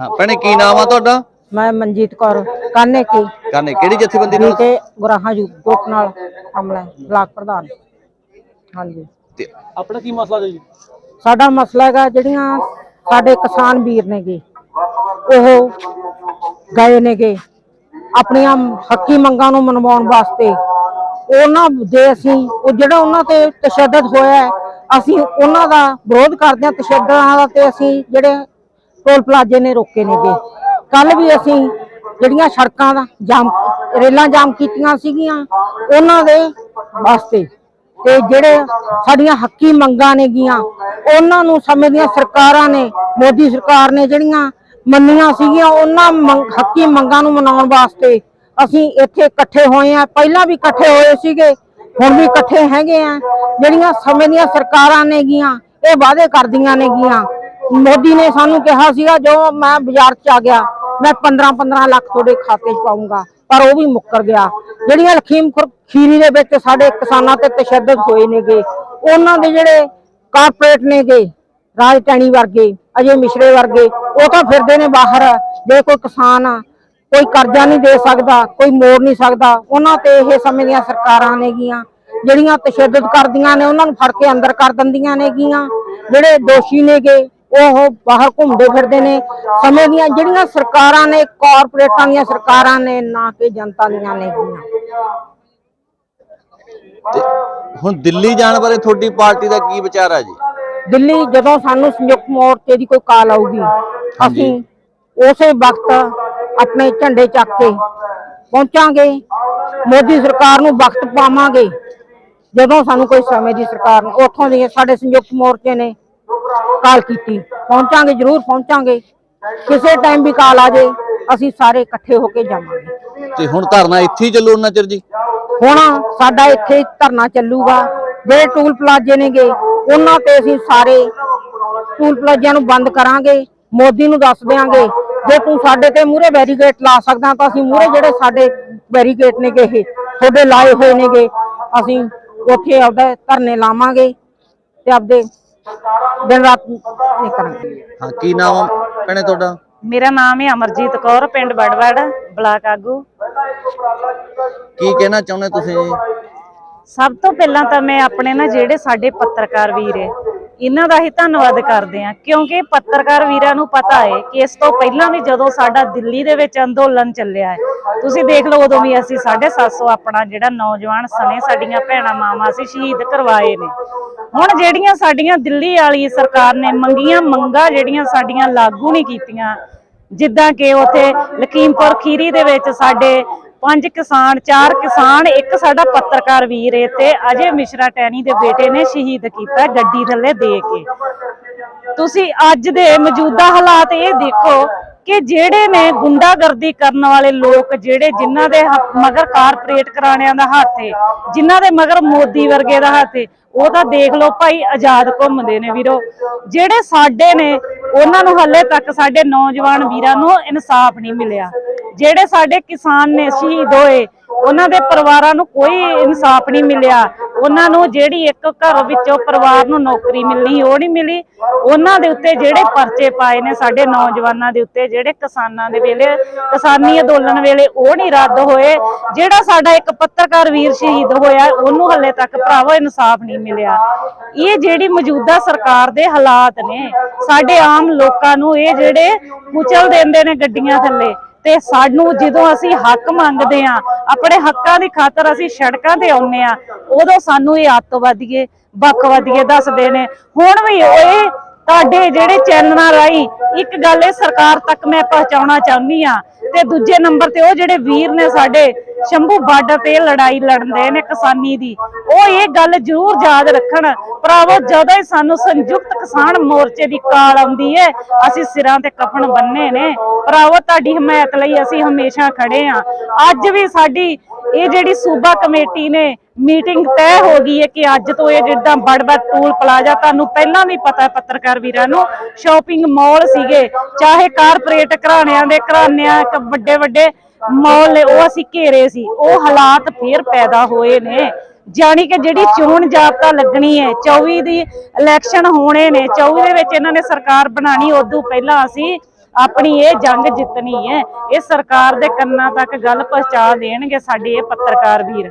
ਹਾਂ ਭੈਣੇ ਕੀ ਨਾਮ ਆ ਤੁਹਾਡਾ? ਮੈਂ ਮਨਜੀਤ ਕੌਰ ਕਾਨੇ ਕੀ। ਕਰਨੇ ਕਿਹੜੀ ਜਥੇਬੰਦੀ ਨਾਲ? ਨੀਤੇ ਗੁਰਾਹਾਂ ਯੂ ਗਰੁੱਪ ਨਾਲ ਅਮਲਾ ਬਲਾਕ ਪ੍ਰਧਾਨ। ਹਾਂਜੀ। ਤੇ ਆਪਣਾ ਕੀ ਮਸਲਾ ਜੀ? ਸਾਡਾ ਮਸਲਾ ਹੈਗਾ ਜਿਹੜੀਆਂ ਸਾਡੇ ਕਿਸਾਨ ਵੀਰ ਨੇਗੇ ਉਹ ਗਏ ਨੇਗੇ। ਆਪਣੀਆਂ ਹੱਕੀ ਮੰਗਾਂ ਨੂੰ ਮਨਵਾਉਣ ਵਾਸਤੇ। ਉਹਨਾਂ ਦੇ ਅਸੀਂ ਉਹ ਜਿਹੜਾ ਉਹਨਾਂ ਤੇ ਤਸ਼ੱਦਦ ਹੋਇਆ ਹੈ, ਅਸੀਂ ਉਹਨਾਂ ਦਾ ਵਿਰੋਧ ਕਰਦੇ ਹਾਂ ਤਸ਼ੱਦਦਾਂ ਦਾ ਤੇ ਅਸੀਂ ਜਿਹੜੇ ਟੋਲ ਪਲਾਜ਼ੇ ਨੇ ਰੋਕੇ ਨੇਗੇ ਕੱਲ ਵੀ ਅਸੀਂ ਜਿਹੜੀਆਂ ਸੜਕਾਂ ਦਾ ਜਾਮ, ਰੇਲਾਂ ਜਾਮ ਕੀਤੀਆਂ ਸੀਗੀਆਂ, ਉਹਨਾਂ ਦੇ ਵਾਸਤੇ ਤੇ ਜਿਹੜੇ ਸਾਡੀਆਂ ਹੱਕੀ ਮੰਗਾਂ ਨੇਗੀਆਂ ਉਹਨਾਂ ਨੂੰ ਸਮੇਂ ਦੀਆਂ ਸਰਕਾਰਾਂ ਨੇ, ਮੋਦੀ ਸਰਕਾਰ ਨੇ ਜਿਹੜੀਆਂ ਮੰਨੀਆਂ ਸੀਗੀਆਂ, ਉਹਨਾਂ ਮੰਗ- ਹੱਕੀ ਮੰਗਾਂ ਨੂੰ ਮਨਾਉਣ ਵਾਸਤੇ ਅਸੀਂ ਇੱਥੇ ਇਕੱਠੇ ਹੋਏ ਆ ਪਹਿਲਾਂ ਵੀ ਇਕੱਠੇ ਹੋਏ ਸੀਗੇ, ਹੁਣ ਵੀ ਇਕੱਠੇ ਹੈਗੇ ਆ ਜਿਹੜੀਆਂ ਸਮੇਂ ਦੀਆਂ ਸਰਕਾਰਾਂ ਨੇਗੀਆਂ ਇਹ ਵਾਅਦੇ ਕਰਦੀਆਂ ਨੇਗੀਆਂ ਮੋਦੀ ਨੇ ਸਾਨੂੰ ਕਿਹਾ ਸੀਗਾ ਜੋ ਮੈਂ ਬਾਜ਼ਾਰ 'ਚ ਆ ਗਿਆ, ਮੈਂ 15 15 ਲੱਖ ਤੁਹਾਡੇ ਖਾਤੇ 'ਚ ਪਾਉਂਗਾ ਪਰ ਉਹ ਵੀ ਮੁੱਕਰ ਗਿਆ। ਜਿਹੜੀਆਂ ਲਖੀਮਪੁਰ ਖੀਰੀ ਦੇ ਵਿੱਚ ਸਾਡੇ ਕਿਸਾਨਾਂ ਤੇ ਤਸ਼ੱਦਦ ਹੋਏ ਨੇਗੇ, ਉਹਨਾਂ ਦੇ ਜਿਹੜੇ ਕਾਰਪੋਰੇਟ ਨੇਗੇ ਰਾਜ ਟੈਣੀ ਵਰਗੇ, ਅਜੇ ਮਿਸ਼ਰੇ ਵਰਗੇ, ਉਹ ਤਾਂ ਫਿਰਦੇ ਨੇ ਬਾਹਰ, ਜੇ ਕੋਈ ਕਿਸਾਨ ਆ ਕੋਈ ਕਰਜ਼ਾ ਨਹੀਂ ਦੇ ਸਕਦਾ, ਕੋਈ ਮੋੜ ਨਹੀਂ ਸਕਦਾ, ਉਹਨਾਂ ਤੇ ਇਹ ਸਮੇਂ ਦੀਆਂ ਸਰਕਾਰਾਂ ਨੇਗੀਆਂ, ਜਿਹੜੀਆਂ ਤਸ਼ੱਦਦ ਕਰਦੀਆਂ ਨੇ, ਉਹਨਾਂ ਨੂੰ ਫੜ ਕੇ ਅੰਦਰ ਕਰ ਦਿੰਦੀਆਂ ਨੇਗੀਆਂ, ਜਿਹੜੇ ਦੋਸ਼ੀ ਨੇਗੇ ਉਹ ਬਾਹਰ ਘੁੰਮਦੇ ਫਿਰਦੇ ਨੇ। ਸਮੇਂ ਦੀਆਂ ਜਿਹੜੀਆਂ ਸਰਕਾਰਾਂ ਨੇ ਕਾਰਪੋਰੇਟਾਂ ਦੀਆਂ ਸਰਕਾਰਾਂ ਨੇ ਨਾ ਕਿ ਜਨਤਾ ਦੀਆਂ ਤੇ ਹੁਣ ਦਿੱਲੀ ਜਾਣ ਬਾਰੇ ਤੁਹਾਡੀ ਪਾਰਟੀ ਦਾ ਕੀ ਵਿਚਾਰ ਆ ਜੀ? ਦਿੱਲੀ ਜਦੋਂ ਸਾਨੂੰ ਸੰਯੁਕਤ ਮੋਰਚੇ ਦੀ ਕੋਈ ਕਾਲ ਆਊਗੀ ਅਸੀਂ ਉਸੇ ਵਕਤ ਆਪਣੇ ਝੰਡੇ ਚੱਕ ਕੇ ਪਹੁੰਚਾਂਗੇ। ਮੋਦੀ ਸਰਕਾਰ ਨੂੰ ਵਕਤ ਪਾਵਾਂਗੇ। ਜਦੋਂ ਸਾਨੂੰ ਕੋਈ ਸਮੇਂ ਦੀ ਸਰਕਾਰ ਨੇ ਉੱਥੋਂ ਦੀ ਸਾਡੇ ਸੰਯੁਕਤ ਮੋਰਚੇ ਨੇ ਕਾਲ ਕੀਤੀ। ਪਹੁੰਚਾਂਗੇ ਜ਼ਰੂਰ ਪਹੁੰਚਾਂਗੇ। ਕਿਸੇ ਟਾਈਮ ਵੀ ਕਾਲ ਆ ਜੇ ਅਸੀਂ ਸਾਰੇ ਇਕੱਠੇ ਹੋ ਕੇ ਜਾਵਾਂਗੇ। ਤੇ ਹੁਣ ਧਰਨਾ ਇੱਥੇ ਹੀ ਚੱਲੂ ਉਹਨਾਂ ਚਿਰ ਜੀ? ਹੁਣ ਸਾਡਾ ਇੱਥੇ ਧਰਨਾ ਚੱਲੂਗਾ। ਜਿਹੜੇ ਟੂਲ ਪਲਾਜ਼ੇ ਨੇਗੇ ਉਹਨਾਂ ਤੇ ਅਸੀਂ ਸਾਰੇ ਟੂਲ ਪਲਾਜ਼ਿਆਂ ਨੂੰ ਬੰਦ ਕਰਾਂਗੇ। ਮੋਦੀ ਨੂੰ ਦੱਸ ਦਿਆਂਗੇ ਜੇ ਤੂੰ ਸਾਡੇ ਤੇ ਮੂਹਰੇ ਬੈਰੀਕੇਡ ਲਾ ਸਕਦਾ ਤਾਂ ਅਸੀਂ ਮੂਹਰੇ ਜਿਹੜੇ ਸਾਡੇ ਬੈਰੀਕੇਡ ਨੇਗੇ ਇਹ ਤੁਹਾਡੇ ਲਾਏ ਹੋਏ ਨੇਗੇ ਅਸੀਂ ਉੱਥੇ ਆਪਦਾ ਧਰਨੇ ਲਾਵਾਂਗੇ ਤੇ ਆਪਦੇ ਦਿਨ ਰਾਤ ਇਹ ਕਰਾਂਗੇ। ਹਾਂ ਕੀ ਨਾਮ ਭੈਣੇ ਤੁਹਾਡਾ? ਮੇਰਾ ਨਾਮ ਹੈ ਅਮਰਜੀਤ ਕੌਰ ਪਿੰਡ ਬੜਵੜ ਬਲਾਕ ਆਗੂ। ਕੀ ਕਹਿਣਾ ਚਾਹੁੰਦੇ ਤੁਸੀਂ? ਸਭ ਤੋਂ ਪਹਿਲਾਂ ਤਾਂ ਮੈਂ ਆਪਣੇ ਨਾ ਜਿਹੜੇ ਸਾਡੇ ਪੱਤਰਕਾਰ ਵੀਰ ਹੈ ਇਹਨਾਂ ਦਾ ਹੀ ਧੰਨਵਾਦ ਕਰਦੇ ਆ ਕਿਉਂਕਿ ਪੱਤਰਕਾਰ ਵੀਰਾਂ ਨੂੰ ਪਤਾ ਹੈ ਕਿ ਇਸ ਤੋਂ ਪਹਿਲਾਂ ਵੀ ਜਦੋਂ ਸਾਡਾ ਦਿੱਲੀ ਦੇ ਵਿੱਚ ਅੰਦੋਲਨ ਚੱਲਿਆ ਹੈ, ਤੁਸੀਂ ਦੇਖ ਲਓ ਉਦੋਂ ਵੀ ਅਸੀਂ 750 ਆਪਣਾ ਜਿਹੜਾ ਨੌਜਵਾਨ ਸਨੇ ਸਾਡੀਆਂ ਭੈਣਾਂ ਮਾਵਾਂ ਅਸੀਂ ਸ਼ਹੀਦ ਕਰਵਾਏ ਨੇ। ਹੁਣ ਜਿਹੜੀਆਂ ਸਾਡੀਆਂ ਦਿੱਲੀ ਵਾਲੀ ਸਰਕਾਰ ਨੇ ਮੰਗੀਆਂ, ਮੰਗਾਂ ਜਿਹੜੀਆਂ ਸਾਡੀਆਂ ਲਾਗੂ ਨਹੀਂ ਕੀਤੀਆਂ, ਜਿੱਦਾਂ ਕਿ ਉਥੇ ਲਖੀਮਪੁਰ ਖੀਰੀ ਦੇ ਵਿੱਚ ਸਾਡੇ ਪੰਜ ਕਿਸਾਨ, ਚਾਰ ਕਿਸਾਨ, ਇੱਕ ਸਾਡਾ ਪੱਤਰਕਾਰ ਵੀਰ ਏ ਤੇ ਅਜੇ ਮਿਸ਼ਰਾ ਟੈਣੀ ਦੇ ਬੇਟੇ ਨੇ ਸ਼ਹੀਦ ਕੀਤਾ ਗੱਡੀ ਥੱਲੇ ਦੇ ਕੇ। ਤੁਸੀਂ ਅੱਜ ਦੇ ਮੌਜੂਦਾ ਹਾਲਾਤ ਇਹ ਦੇਖੋ ਕਿ ਜਿਹੜੇ ਨੇ ਗੁੰਡਾਗਰਦੀ ਕਰਨ ਵਾਲੇ ਲੋਕ, ਜਿਹੜੇ ਜਿਨ੍ਹਾਂ ਦੇ ਮਗਰ ਕਾਰਪੋਰੇਟ ਕਰਾਣਿਆਂ ਦਾ ਹੱਥ ਏ, ਜਿਨ੍ਹਾਂ ਦੇ ਮਗਰ ਮੋਦੀ ਵਰਗੇ ਦਾ ਹੱਥ ਏ, ਉਹ ਤਾਂ ਦੇਖ ਲਓ ਭਾਈ ਆਜ਼ਾਦ ਘੁੰਮਦੇ ਨੇ ਵੀਰੋ। ਜਿਹੜੇ ਸਾਡੇ ਨੇ, ਉਹਨਾਂ ਨੂੰ ਹੱਲੇ ਤੱਕ ਸਾਡੇ ਨੌਜਵਾਨ ਵੀਰਾਂ ਨੂੰ ਇਨਸਾਫ ਨਹੀਂ ਮਿਲਿਆ। ਜਿਹੜੇ ਸਾਡੇ ਕਿਸਾਨ ਨੇ ਸ਼ਹੀਦ ਹੋਏ, ਉਹਨਾਂ ਦੇ ਪਰਿਵਾਰਾਂ ਨੂੰ ਕੋਈ ਇਨਸਾਫ ਨਹੀਂ ਮਿਲਿਆ। ਉਹਨਾਂ ਨੂੰ ਜਿਹੜੀ ਇੱਕ ਘਰ ਵਿੱਚੋਂ ਪਰਿਵਾਰ ਨੂੰ ਨੌਕਰੀ ਮਿਲਣੀ ਉਹ ਨਹੀਂ ਮਿਲੀ। ਉਹਨਾਂ ਦੇ ਉੱਤੇ ਜਿਹੜੇ ਪਰਚੇ ਪਾਏ ਨੇ ਸਾਡੇ ਨੌਜਵਾਨਾਂ ਦੇ ਉੱਤੇ, ਜਿਹੜੇ ਕਿਸਾਨਾਂ ਦੇ ਵੇਲੇ, ਕਿਸਾਨੀ ਅੰਦੋਲਨ ਵੇਲੇ ਉਹ ਨਹੀਂ ਰੱਦ ਹੋਏ। ਜਿਹੜਾ ਸਾਡਾ ਇੱਕ ਪੱਤਰਕਾਰ ਵੀਰ ਸ਼ਹੀਦ ਹੋਇਆ, ਉਹਨੂੰ ਹੱਲੇ ਤੱਕ ਭਰਾਵੋ ਇਨਸਾਫ ਨਹੀਂ ਮਿਲਿਆ। ਇਹ ਜਿਹੜੀ ਮੌਜੂਦਾ ਸਰਕਾਰ ਦੇ ਹਾਲਾਤ ਨੇ, ਸਾਡੇ ਆਮ ਲੋਕਾਂ ਨੂੰ ਇਹ ਜਿਹੜੇ ਕੁਚਲ ਦਿੰਦੇ ਨੇ ਗੱਡੀਆਂ ਥੱਲੇ ਤੇ ਸਾਨੂੰ ਜਦੋਂ ਅਸੀਂ ਹੱਕ ਮੰਗਦੇ ਆ ਆਪਣੇ ਹੱਕਾਂ ਦੀ ਖਾਤਰ ਅਸੀਂ ਸੜਕਾਂ ਤੇ ਆਉਂਦੇ ਆ ਉਦੋਂ ਸਾਨੂੰ ਇਹ ਅੱਤਵਾਦੀਏ ਵੱਖਵਾਦੀਏ ਦੱਸਦੇ ਨੇ। ਹੁਣ ਵੀ ਇਹ ਤੁਹਾਡੇ ਜਿਹੜੇ ਚੈਨਲਾਂ ਰਾਹੀਂ ਇੱਕ ਗੱਲ ਇਹ ਸਰਕਾਰ ਤੱਕ ਮੈਂ ਪਹੁੰਚਾਉਣਾ ਚਾਹੁੰਦੀ ਆ ਤੇ ਦੂਜੇ ਨੰਬਰ ਤੇ ਉਹ ਜਿਹੜੇ ਵੀਰ ਨੇ ਸਾਡੇ ਸ਼ੰਭੂ ਬਾਰਡਰ ਤੇ ਲੜਾਈ ਲੜਦੇ ਨੇ ਕਿਸਾਨੀ ਦੀ। ਉਹ ਇਹ ਗੱਲ ਜ਼ਰੂਰ ਯਾਦ ਰੱਖਣ। ਭਰਾਵੋ, ਜਦੋਂ ਹੀ ਸਾਨੂੰ ਸੰਯੁਕਤ ਕਿਸਾਨ ਮੋਰਚੇ ਦੀ ਕਾਲ ਆਉਂਦੀ ਹੈ ਅਸੀਂ ਸਿਰਾਂ ਤੇ ਕਫਨ ਬੰਨੇ ਨੇ। ਭਰਾਵੋ, ਤੁਹਾਡੀ ਹਮਾਇਤ ਲਈ ਅਸੀਂ ਹਮੇਸ਼ਾ ਖੜੇ ਆ। ਅੱਜ ਵੀ ਸਾਡੀ ਇਹ ਜਿਹੜੀ ਸੂਬਾ ਕਮੇਟੀ ਨੇ ਮੀਟਿੰਗ ਤੈਅ ਹੋ ਗਈ ਹੈ ਕਿ ਅੱਜ ਤੋਂ ਇਹ ਜਿੱਦਾਂ ਬੜਬੜ ਟੂਲ ਪਲਾਜ਼ਾ, ਤੁਹਾਨੂੰ ਪਹਿਲਾਂ ਵੀ ਪਤਾ ਪੱਤਰਕਾਰ ਵੀਰਾਂ ਨੂੰ ਸ਼ਾਪਿੰਗ ਮਾਲ ਸੀਗੇ, ਚਾਹੇ ਕਾਰਪੋਰੇਟ ਘਰਾਣਿਆਂ ਦੇ ਘਰਾਣਿਆਂ ਵੱਡੇ ਵੱਡੇ ਮਾਲ ਨੇ, ਉਹ ਅਸੀਂ ਘੇਰੇ ਸੀ, ਉਹ ਹਾਲਾਤ ਫੇਰ ਪੈਦਾ ਹੋਏ ਨੇ। ਜਾਣੀ ਕਿ ਜਿਹੜੀ ਚੋਣ ਜਾਬਤਾ ਲੱਗਣੀ ਹੈ 24 ਦੀ ਇਲੈਕਸ਼ਨ ਹੋਣੇ ਨੇ 24 ਦੇ ਵਿੱਚ ਇਹਨਾਂ ਨੇ ਸਰਕਾਰ ਬਣਾਣੀ ਉਦੋਂ ਪਹਿਲਾਂ ਅਸੀਂ ਆਪਣੀ ਇਹ ਜੰਗ ਜਿੱਤਣੀ ਹੈ। ਇਹ ਸਰਕਾਰ ਦੇ ਕੰਨਾਂ ਤੱਕ ਗੱਲ ਪਹੁੰਚਾ ਦੇਣਗੇ ਸਾਡੇ ਇਹ ਪੱਤਰਕਾਰ ਵੀਰ।